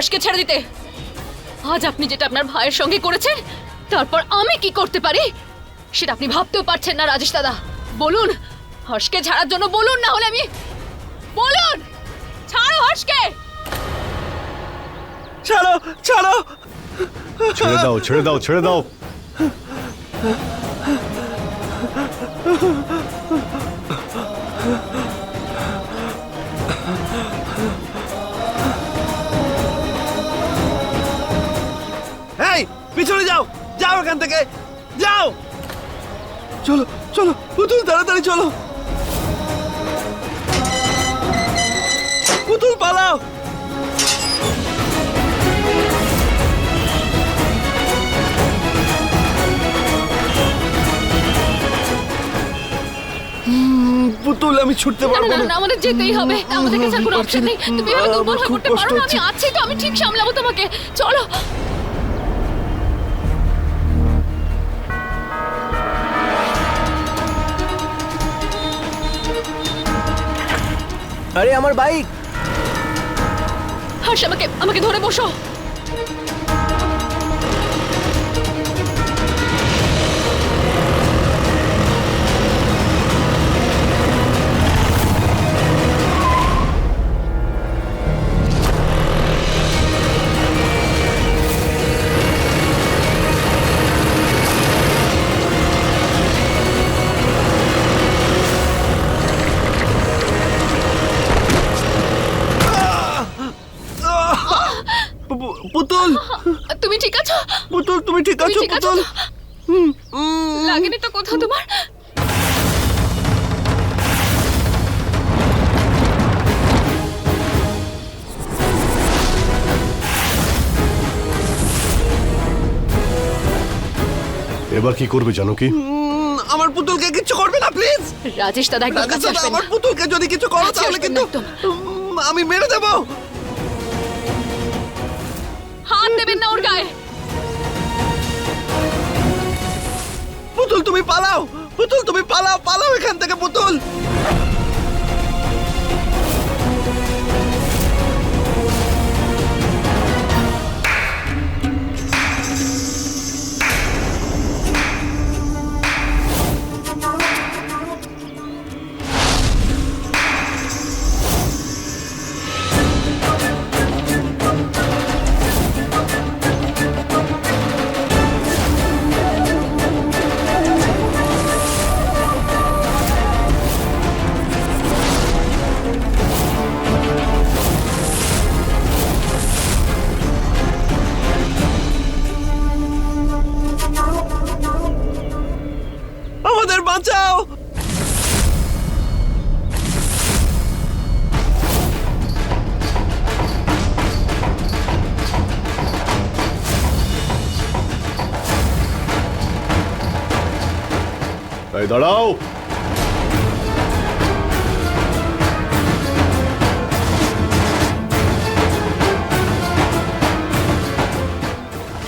হর্ষকে ছেড়ে দিতে। আজ আপনি যেটা আপনার ভাইয়ের সঙ্গে করেছেন তারপর আমি কি করতে পারি? সেটা আপনি ভাবতেও পারছেন না রাজেশ দাদা। বলুন হর্ষকে ছাড়ার জন্য বলুন না হলে আমি বলুন! ছাড়ো হর্ষকে! ছাড়ো ছাড়ো! ছেড়ে দাও ছেড়ে দাও ছেড়ে দাও! পিছনে যাও যাও এখান থেকে যাও। চলো চলো পুতুল তাড়াতাড়ি চলো। পুতুল পালাও। পুতুল আমি ছুটতে পারব না আমাদের যেতেই হবে। আমাদের কাছে কোনো অপশন নেই। তুমি এভাবে দুর্বল হয়ে পড়তে পারো না আমি আছি তো আমি ঠিক সামলাবো তোমাকে। চলো। আরে আমার বাইক। হর্ষ আমাকে আমাকে ধরে বসো। তুমি আছো পুতুল লাগেনি তো কোথাও তোমার? এবার কি করবে জানো কি? আমার পুতুলকে কিছু করবে না প্লিজ। রাজেশ দাদা একদম কাছে আসবেন আমার। পুতুলকে যদি কিছু করো তাহলে কিন্তু আমি মেরে দেবো। হাত দেবেন না ওর গায়ে। পুতুল তুমি পালাও। পুতুল তুমি পালাও পালাও এখান থেকে পুতুল।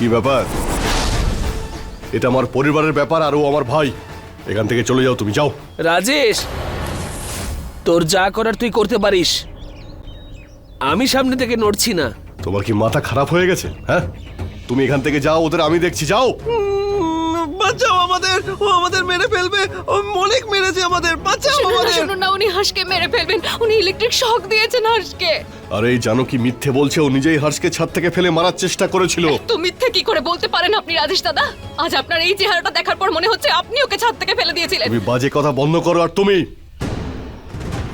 কি ব্যাপার? এটা আমার পরিবারের ব্যাপার আর ও আমার ভাই। এখান থেকে চলে যাও তুমি যাও। রাজেশ তোর যা করার তুই করতে পারিস। আমি সামনে থেকে নড়ছি না। তোমার কি মাথা খারাপ হয়ে গেছে হ্যাঁ? তুমি এখান থেকে যাও ওদের আমি দেখছি যাও। বাঁচাও আমাদের ও আমাদের মেরে ফেলবে ও অনেক মেরেছে আমাদের বাঁচাও আমাদের। শুনুন না উনি হাঁসকে মেরে ফেলবেন উনি ইলেকট্রিক শক দিয়েছেন হাঁসকে। আরে এই জানো কি মিথ্যে বলছে? ও নিজেই হর্ষকে ছাদ থেকে ফেলে মারার চেষ্টা করেছিল। তো মিথ্যে কি করে বলতে পারেন আপনি রাজেশ দাদা? আজ আপনার এই চেহারাটা দেখার পর মনে হচ্ছে আপনি ওকে ছাদ থেকে ফেলে দিয়েছিলেন। তুমি বাজে কথা বন্ধ করো আর তুমি।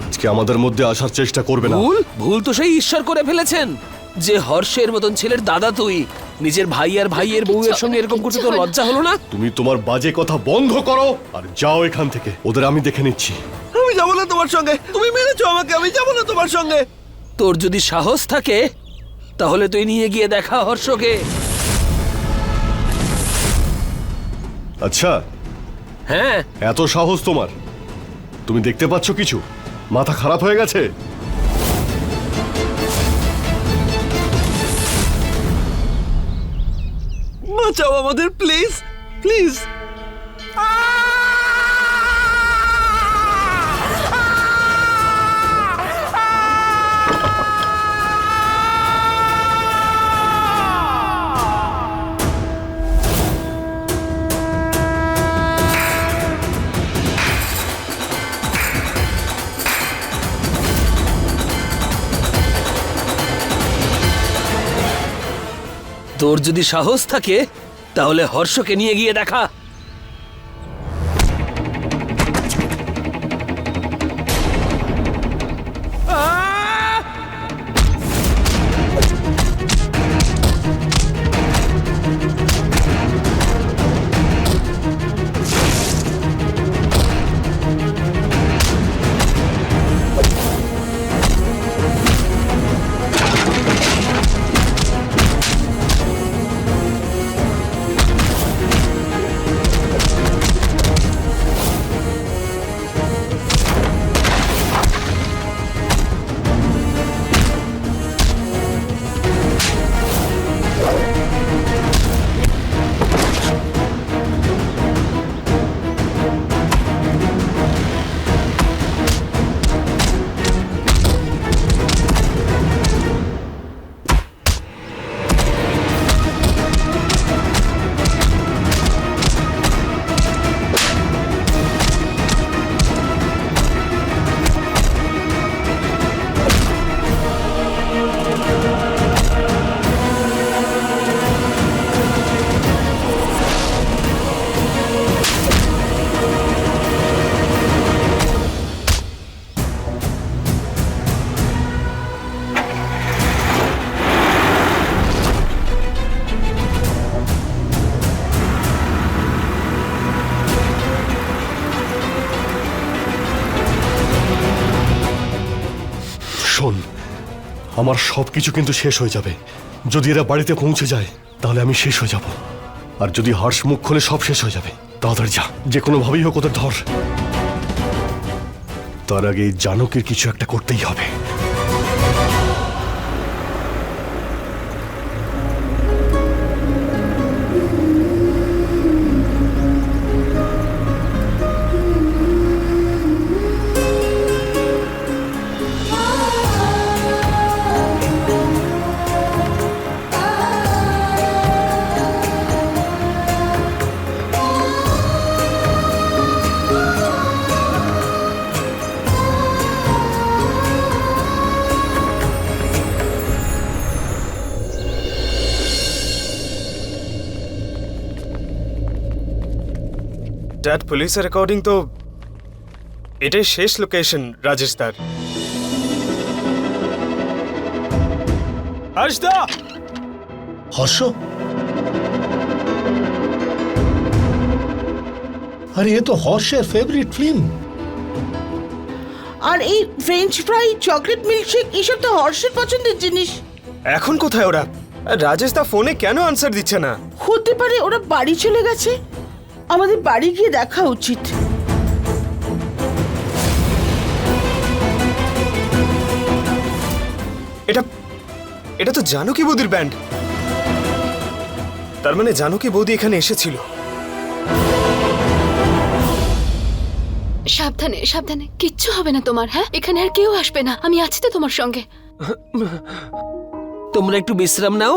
আজকে আমাদের মধ্যে আসার চেষ্টা করবে না। ভুল ভুল তো সেই ঈশ্বর করে ফেলেছেন। যে হর্ষের মতন ছেলের দাদা তুই নিজের ভাই আর ভাইয়ের বউয়ের সঙ্গে এরকম করতে তো লজ্জা হলো না? তুমি তোমার বাজে কথা বন্ধ করো আর যাও এখান থেকে। ওদের আমি দেখে নিচ্ছি। আমি যাব না তোমার সঙ্গে। তুমি মেরেছো আমাকে আমি যাব না তোমার সঙ্গে। তোর যদি সাহস থাকে তাহলে তুই নিয়ে গিয়ে দেখা হর্ষকে। আচ্ছা হ্যাঁ। এত সাহস তোমার। তুমি দেখতে পাচ্ছ কিছু? মাথা খারাপ হয়ে গেছে? বাঁচাও আমাদের প্লিজ প্লিজ। তোর যদি সাহস থাকে তাহলে হর্ষকে নিয়ে গিয়ে দেখা। আমার সব কিছু কিন্তু শেষ হয়ে যাবে। যদি এরা বাড়িতে পৌঁছে যায়, তাহলে আমি শেষ হয়ে যাব। আর যদি হর্ষ মুখ খোলে সব শেষ হয়ে যাবে, তাড়াতাড়ি যা। যে কোনোভাবেই হোক ওদের ধর। তার আগে জানকের কিছু একটা করতেই হবে। ড্যাড পুলিশের অ্যাকর্ডিং তো এটাই শেষ লোকেশন রাজেশদার হর্ষদা হর্ষ? আরে এ তো হর্ষের ফেভারিট ফিল্ম আর এই ফ্রেঞ্চ ফ্রাই চকলেট মিল্কশেক এসব তো হর্ষের পছন্দের জিনিস। এখন কোথায় ওরা? রাজেশদা ফোনে কেন আনসার দিচ্ছে না? হতে পারে ওরা বাড়ি চলে গেছে। আমাদের বাড়ি গিয়ে দেখা উচিত। এটা এটা তো জানকী বৌদির ব্যান্ড তার মানে জানকী বৌদি এখানে এসেছিল। সাবধানে সাবধানে কিচ্ছু হবে না তোমার হ্যাঁ? এখানে আর কেউ আসবে না আমি আছি তো তোমার সঙ্গে। তোমরা একটু বিশ্রাম নাও।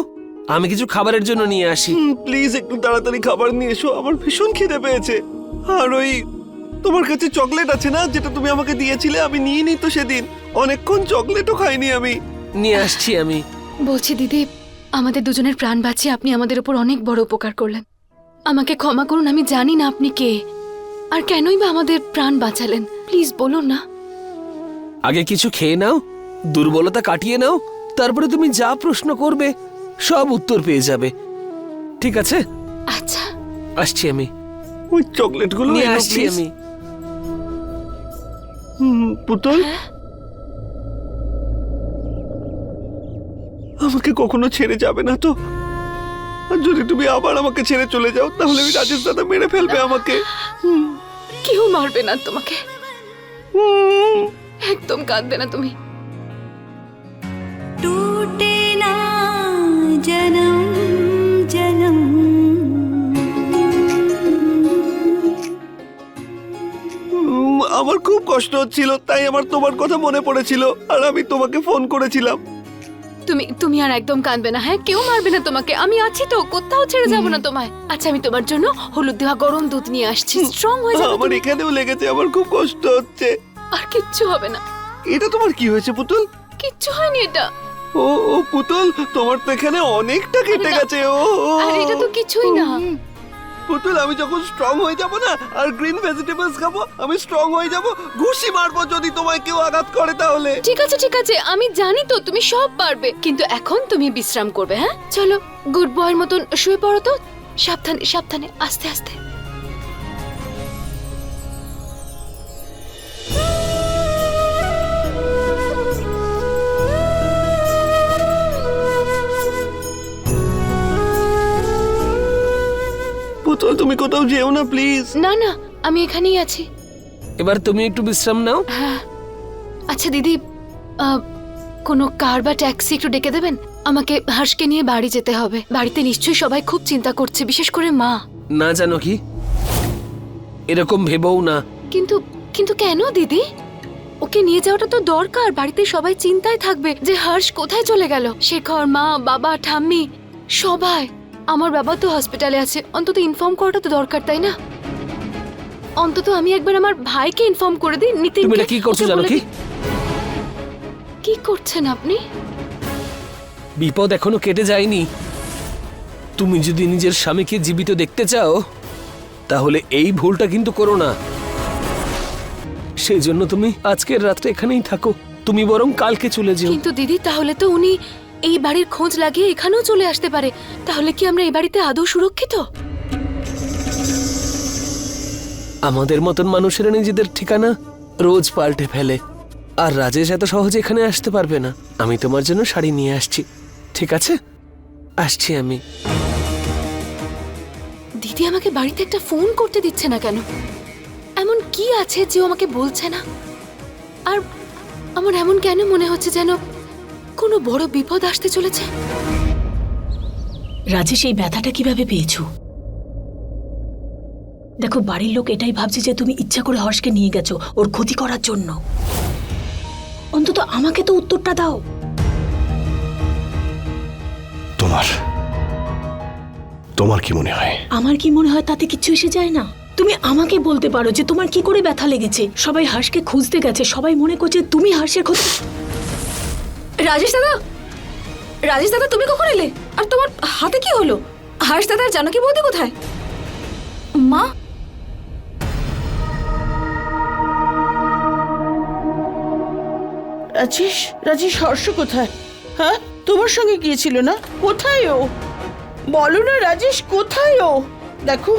আমি কিছু খাবারের জন্য নিয়ে আসি। প্লিজ একটু তাড়াতাড়ি খাবার নিয়ে এসো। আমার ভীষণ খিদে পেয়েছে। আর ওই তোমার কাছে চকলেট আছে না যেটা তুমি আমাকে দিয়েছিলে আমি নিয়ে নি তো সেদিন। অনেকক্ষণ চকলেটও খাইনি আমি। নিয়ে আসছি আমি। বলছি দিদি আমাদের দুজনের প্রাণ বাঁচিয়ে আপনি আমাদের উপর অনেক বড় উপকার করলেন। আমাকে ক্ষমা করুন আমি জানি না আপনি কে। আর কেনই বা আমাদের প্রাণ বাঁচালেন? প্লিজ বলুন না। আগে কিছু খেয়ে নাও দুর্বলতা কাটিয়ে নাও তারপরে তুমি যা প্রশ্ন করবে সব উত্তর পেয়ে যাবে। ঠিক আছে? আচ্ছা। আসছি আমি। ওই চকলেটগুলো নিয়ে আসছি আমি। হুম, পুতুল? আমাকে কখনো ছেড়ে যাবে না তো। আর যদি তুমি আবার আমাকে ছেড়ে চলে যাও তাহলে আমি রাজেশ দাদা মেরে ফেলবে আমাকে। কেউ মারবে না তোমাকে। একদম কাঁদবে না তুমি। ജനം ജനം. আমার খুব কষ্ট হচ্ছিল তাই আমার তোমার কথা মনে পড়েছিল আর আমি তোমাকে ফোন করেছিলাম। তুমি তুমি আর একদম কাঁদবে না হ্যাঁ? কেউ মারবে না তোমাকে আমি আছি তো কোথাও ছেড়ে যাব না তোমায়। আচ্ছা আমি তোমার জন্য হলুদ দেওয়া গরম দুধ নিয়ে আসছি স্ট্রং হয়ে যাবে আমার এখানেও লেগেছে আমার খুব কষ্ট হচ্ছে। আর কিচ্ছু হবে না। এটা তোমার কি হয়েছে পুতুল? কিচ্ছু হয়নি এটা। ও ও পুতুল তোমার তো এখানে অনেকটা কেটে গেছে ও। আর এটা তো কিছুই না। পুতুল আমি যখন স্ট্রং হয়ে যাব না আর গ্রিন ভেজিটেবলস খাব আমি স্ট্রং হয়ে যাব ঘুষি মারবো যদি তোমায় কেউ আঘাত করে তাহলে। ঠিক আছে ঠিক আছে আমি জানি তো তুমি সব পারবে। কিন্তু এখন তুমি বিশ্রাম করবে হ্যাঁ? চলো গুড বয়ের মতন শুয়ে পড়ো তো। সাবধানে সাবধানে আস্তে আস্তে। পুতুল তুমি কোথাও যেও না প্লিজ না না আমি এখানেই আছি। এবার তুমি একটু বিশ্রাম নাও। হ্যাঁ। আচ্ছা দিদি আহ, কোনো কার বা ট্যাক্সি একটু ডেকে দেবেন? আমাকে হর্ষকে নিয়ে বাড়ি যেতে হবে। বাড়িতে নিশ্চয়ই সবাই খুব চিন্তা করছে বিশেষ করে মা। না জানো কি? এরকম ভেবও না। কিন্তু কিন্তু কেন দিদি? ওকে নিয়ে যাওয়াটা তো দরকার। বাড়িতে সবাই চিন্তায় থাকবে যে হর্ষ কোথায় চলে গেল? শেখর মা বাবা ঠাম্মি সবাই। আমার বাবা তো হসপিটালে আছে। অন্তত ইনফর্ম করাটা তো দরকার তাই না? অন্তত আমি একবার আমার ভাইকে ইনফর্ম করে দিই নিতিন তুমি এটা কি করছ জানো কি? কি করছেন আপনি? বিপদ এখনও কেটে যায়নি। তুমি যদি নিজের স্বামীকে জীবিত দেখতে চাও তাহলে এই ভুলটা কিন্তু করো না। সেই জন্য তুমি আজকের রাত্রে এখানেই থাকো। তুমি বরং কালকে চলে যেও। কিন্তু দিদি তাহলে তো উনি এই বাড়ির খোঁজ লাগিয়ে এখানেও চলে আসতে পারে। তাহলে কি আমরা এই বাড়িতে আদৌ সুরক্ষিত? আমাদের মতন মানুষেরা নিজেদের ঠিকানা রোজ পাল্টে ফেলে। আর রাজেশ এত সহজে এখানে আসতে পারবে না। আমি তোমার জন্য শাড়ি নিয়ে আসছি। ঠিক আছে? আসছি আমি। দিদি আমাকে বাড়িতে একটা ফোন করতে দিচ্ছে না কেন? এমন কি আছে যে ও আমাকে বলছে না? আর আমার এমন কেন মনে হচ্ছে যেন কোনো বড় বিপদ আসতে চলেছে? রাজেশ এই ব্যথাটা কীভাবে পেয়েছ? দেখো বাড়ির লোক এটাই ভাবছে যে তুমি ইচ্ছা করে হর্ষকে নিয়ে গেছো ওর ক্ষতি করার জন্য। অন্তত আমাকে তো উত্তরটা দাও। তোমার তোমার কি মনে হয়? আমার কি মনে হয় তাতে কিচ্ছু এসে যায় না? তুমি আমাকে বলতে পারো যে তোমার কি করে ব্যথা লেগেছে? সবাই হাঁসকে খুঁজতে গেছে সবাই মনে করছে তুমি হাঁসের ক্ষতি রাজেশ দাদা? রাজেশ দাদা, তুমি কখন এলে? আর তোমার হাতে কি হলো? হার্ষ দাদার জানকি বৌদি কোথায়? মা? রাজেশ রাজেশ, হর্ষ কোথায়? হ্যাঁ তোমার সঙ্গে গিয়েছিল না? কোথায় ও? বলো না, রাজেশ, কোথায় ও? দেখো,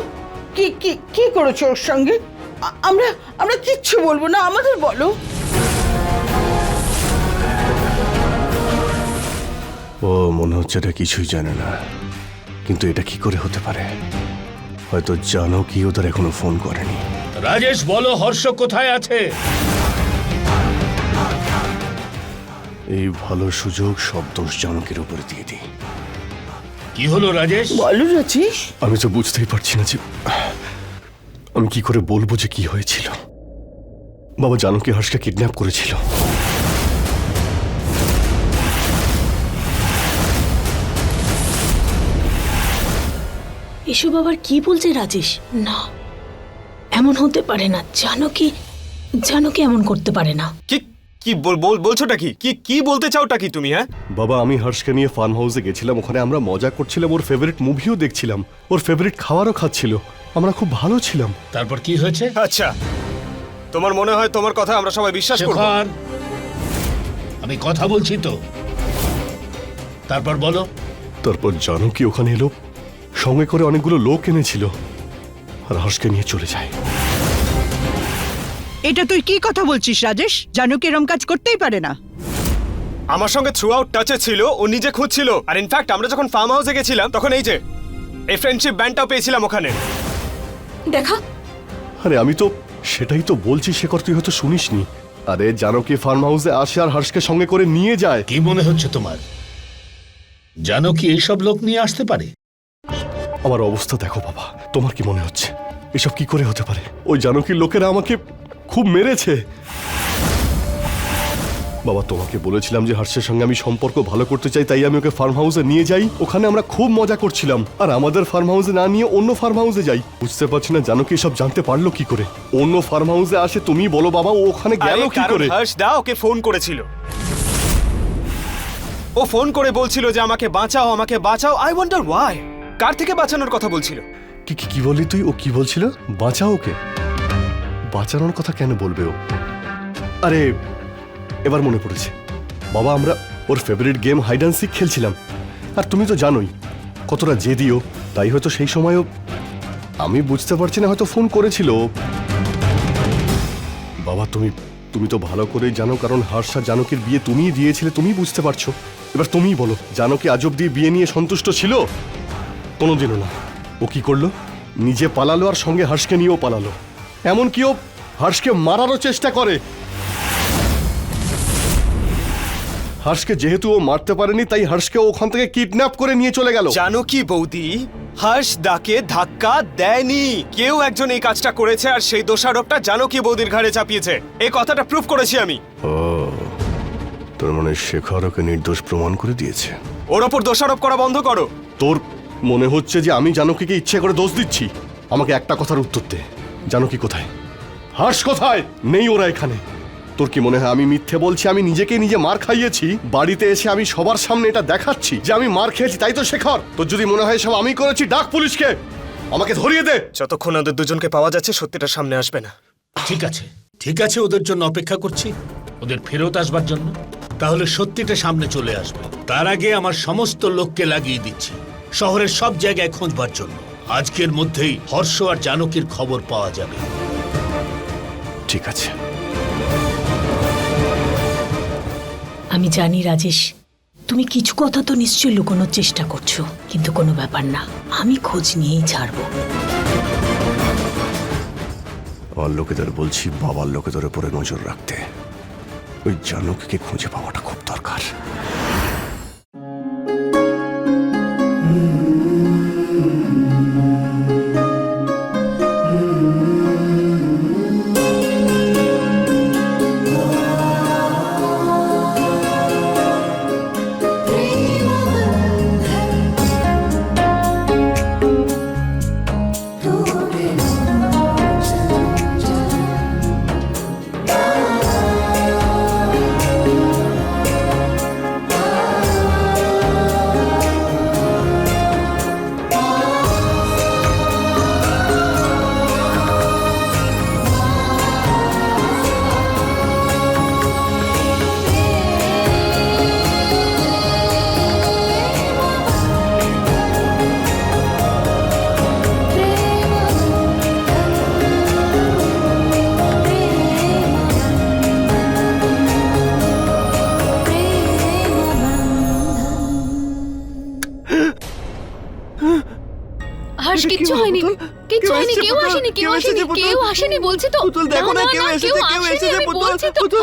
কি কি কি করেছ ওর সঙ্গে? আমরা আমরা কিচ্ছু বলব না, আমাদের বলো। ও মনে হচ্ছে এটা কিছুই জানে না। কিন্তু এটা কি করে হতে পারে? হয়তো জানো কি ওদের এখনও ফোন করেনি। রাজেশ বলো হর্ষ কোথায় আছে? এই ভালো সুযোগ সব দোষ জানকের উপরে দিয়ে দিই। কি হলো রাজেশ? বলো রাজেশ। আমি তো বুঝতেই পারছি না যে আমি কি করে বলব যে কি হয়েছিল? বাবা জানকী হর্ষকে কিডন্যাপ করেছিল। এসব আবার কি বলছে রাজেশ? না। এমন হতে পারে না জানো কি? জানো কি এমন করতে পারে না। কি কি বল- বল- বলছোটা কি? কি কি বলতে চাওটা কি তুমি হ্যাঁ? বাবা আমি হর্ষকে নিয়ে ফার্ম হাউসে গেছিলাম ওখানে আমরা মজা করছিলাম ওর ফেভারিট মুভিও দেখছিলাম ওর ফেভারিট খাবারও খাচ্ছিল আমরা খুব ভালো ছিলাম। তারপর কি হয়েছে? আচ্ছা তোমার মনে হয় তোমার কথা আমরা সবাই বিশ্বাস করব? আমি কথা বলছি তো। তারপর বলো। তারপর জানো কি ওখানে এলো? সঙ্গে করে অনেকগুলো লোক এনেছিল আর হর্ষকে নিয়ে চলে যায়। এটা তুই কি কথা বলছিস রাজেশ? জানো কি এরম কাজ করতেই পারে না। আমার সঙ্গে থ্রু আউট টাচে ছিল ও নিজে খুঁজছিল। আর ইনফ্যাক্ট আমরা যখন ফার্ম হাউসে গেছিলাম তখন এই যে এই ফ্রেন্ডশিপ ব্যান্ডটাও পেয়েছিলাম ওখানে। দেখা। আরে আমি তো সেটাই তো বলছি শেখর তুই হয়তো শুনিসনি। আরে জানো কি ফার্ম হাউসে আসে আর হর্ষকে সঙ্গে করে নিয়ে যায়? কি মনে হচ্ছে তোমার? জানো কি এইসব লোক নিয়ে আসতে পারে? আমার অবস্থা দেখো বাবা। তোমার কি মনে হচ্ছে? এসব কি করে হতে পারে? ওই জানকীর লোকেরা আমাকে খুব মেরেছে। বাবা তোমাকে বলেছিলাম যে হর্ষের সঙ্গে আমি সম্পর্ক ভালো করতে চাই তাই আমি ওকে ফার্ম হাউসে নিয়ে যাই। ওখানে আমরা খুব মজা করছিলাম। আর আমাদের ফার্ম হাউসে না নিয়ে অন্য ফার্ম হাউসে যাই। বুঝতে পারছি না জানো কি সব জানতে পারল কি করে? অন্য ফার্ম হাউসে আসে তুমি বলো বাবা ও ওখানে গেল কি করে? হর্ষ দা ওকে ফোন করেছিল। ও ফোন করে বলছিল যে আমাকে বাঁচাও আমাকে বাঁচাও। আই ওয়ান্ডার ওয়াই কার থেকে বাঁচানোর কথা বলছিল? কি কি বললি তুই? ও কি বলছিল? বাঁচা ওকে। বাঁচানোর কথা কেন বলবে ও? আরে, এবার মনে পড়েছে। বাবা, আমরা ওর ফেভারিট গেম হাইড খেলছিলাম। আর তুমি তো জানোই, কতটা জেদিও তাই হয়তো সেই সময়ও আমি বুঝতে পারছি না, হয়তো ফোন করেছিল বাবা, তুমি তুমি তো ভালো করেই জানো, কারণ হর্ষা জানকীর বিয়ে তুমিই দিয়েছিলে, তুমিই বুঝতে পারছ। এবার তুমিই বলো, জানকী আজব দিয়ে বিয়ে নিয়ে সন্তুষ্ট ছিল? কোনোদিনও না। ও কি করল? নিজে পালালো আর সঙ্গে হর্ষকে নিয়েও পালালো। এমনকি ও হর্ষকে মারারও চেষ্টা করে। হর্ষকে যেহেতু ও মারতে পারেনি তাই হর্ষকে ওখান থেকে কিডন্যাপ করে নিয়ে চলে গেল। জানো কি বৌদি? হর্ষ দাকে ধাক্কা দেয়নি। কেউ একজন এই কাজটা করেছে আর সেই দোষারোপটা জানো কি বৌদির ঘাড়ে চাপিয়েছে? এই কথাটা প্রুফ করেছি আমি। ও তোর মানে শেখর ওকে নির্দোষ প্রমাণ করে দিয়েছে। ওর ওপর দোষারোপ করা বন্ধ করো। তোর মনে হচ্ছে যে আমি জানকীকে ইচ্ছে করে দোষ দিচ্ছি। আমাকে একটা কথার উত্তর দে। জানকী কোথায়? হর্ষ কোথায়? নেই ওরা এখানে। তোর কি মনে হয় আমি মিথ্যে বলছি আমি নিজেকে নিজে মার খাইয়েছি? বাড়িতে এসে আমি সবার সামনে এটা দেখাচ্ছি যে আমি মার খেয়েছি তাই তো শেখর? তোর যদি মনে হয় সব আমি করেছি ডাক পুলিশকে! আমাকে ধরিয়ে দে! যতক্ষণ ওদের দুজনকে পাওয়া যাচ্ছে সত্যিটা সামনে আসবে না। ঠিক আছে। ঠিক আছে ওদের জন্য অপেক্ষা করছি। ওদের ফেরত আসবার জন্য। তাহলে সত্যিটা সামনে চলে আসবে। তার আগে আমার সমস্ত লোককে লাগিয়ে দিচ্ছি। শহরের সব জায়গায় খোঁজবার জন্য। আজকের মধ্যেই হর্ষ আর জানকীর খবর পাওয়া যাবে। ঠিক আছে। আমি জানি রাজেশ তুমি কিছু কথা তো নিশ্চয়ই লুকোনোর চেষ্টা করছ কিন্তু কোনো ব্যাপার না। আমি খোঁজ নিয়েই ছাড়বো। আমার লোকেদের বলছি বাবার লোকেদের উপরে নজর রাখতে। ওই জানকীকে খুঁজে পাওয়াটা খুব দরকার। হয়নি? কিচ্ছু হয়নি কেউ আসেনি কেউ আসেনি কেউ আসেনি বলছি তো। পুতুল দেখো না কেউ এসেছে কেউ এসেছে পুতুল। পুতুল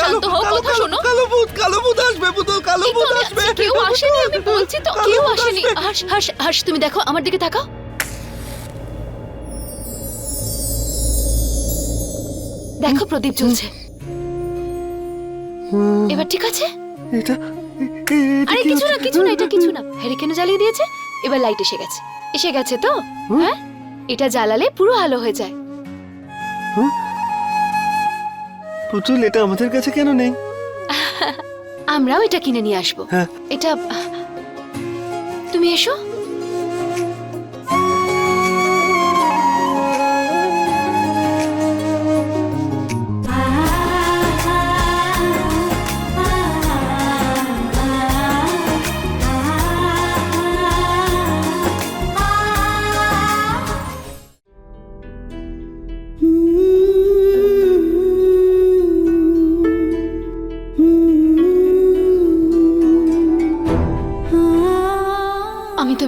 শান্ত হও কথা শোনো। কালো ভূত কালো ভূত আসবে পুতুল কালো ভূত আসবে। কেউ আসেনি আমি বলছি তো কেউ আসেনি। হর্ষ হর্ষ হর্ষ তুমি দেখো আমার দিকে তাকাও। দেখো প্রদীপ জ্বলছে। এবার ঠিক আছে? এটা এটা আরে কিছু না কিছু না এটা কিছু না। হেরিকেনে জ্বালিয়ে দিয়েছে এবার লাইট এসে গেছে। এসে গেছে তো? হ্যাঁ? এটা জ্বালালে পুরো আলো হয়ে যায়। পুতুল এটা আমাদের কাছে কেন নেই? আমরাও এটা কিনে নিয়ে আসব। হ্যাঁ। এটা তুমি এসো।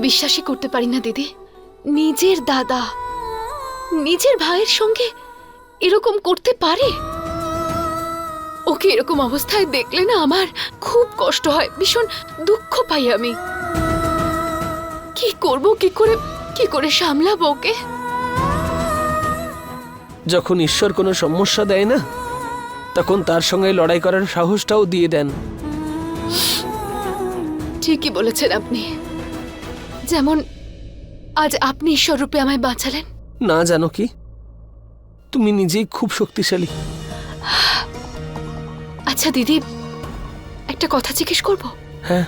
বিশ্বাসই করতে পারি না দিদি। নিজের দাদা নিজের ভাইয়ের সঙ্গে এরকম করতে পারে? ওকে এরকম অবস্থায় দেখলে না আমার খুব কষ্ট হয় ভীষণ দুঃখ পাই আমি। কি করব কি করে কি করে সামলাবো ওকে? যখন ঈশ্বর কোনো সমস্যা দেয় না তখন তার সঙ্গে লড়াই করার সাহসটাও দিয়ে দেন। ঠিকই বলেছেন আপনি। যেমন আজ আপনি ঈশ্বররূপে আমায় বাঁচালেন। না জানো কি? তুমি নিজেই খুব শক্তিশালী। আচ্ছা দিদি একটা কথা জিজ্ঞেস করব? হ্যাঁ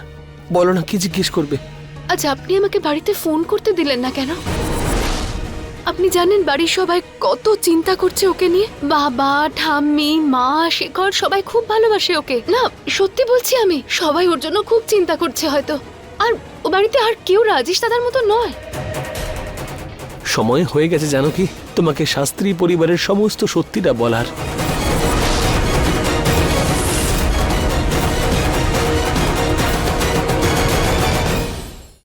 বলো না কি জিজ্ঞেস করবে? আচ্ছা আপনি আমাকে বাড়িতে ফোন করতে দিলেন না কেন? আপনি জানেন বাড়ির সবাই কত চিন্তা করছে ওকে নিয়ে? বাবা ঠাম্মি মা শেখর সবাই খুব ভালোবাসে ওকে। না সত্যি বলছি আমি সবাই ওর জন্য খুব চিন্তা করছে হয়তো। আর ও বাড়িতে আর কেউ রাজেশ দাদার মতো নয়। সময় হয়ে গেছে জানো কি? তোমাকে শাস্ত্রী পরিবারের সমস্ত সত্যিটা বলার।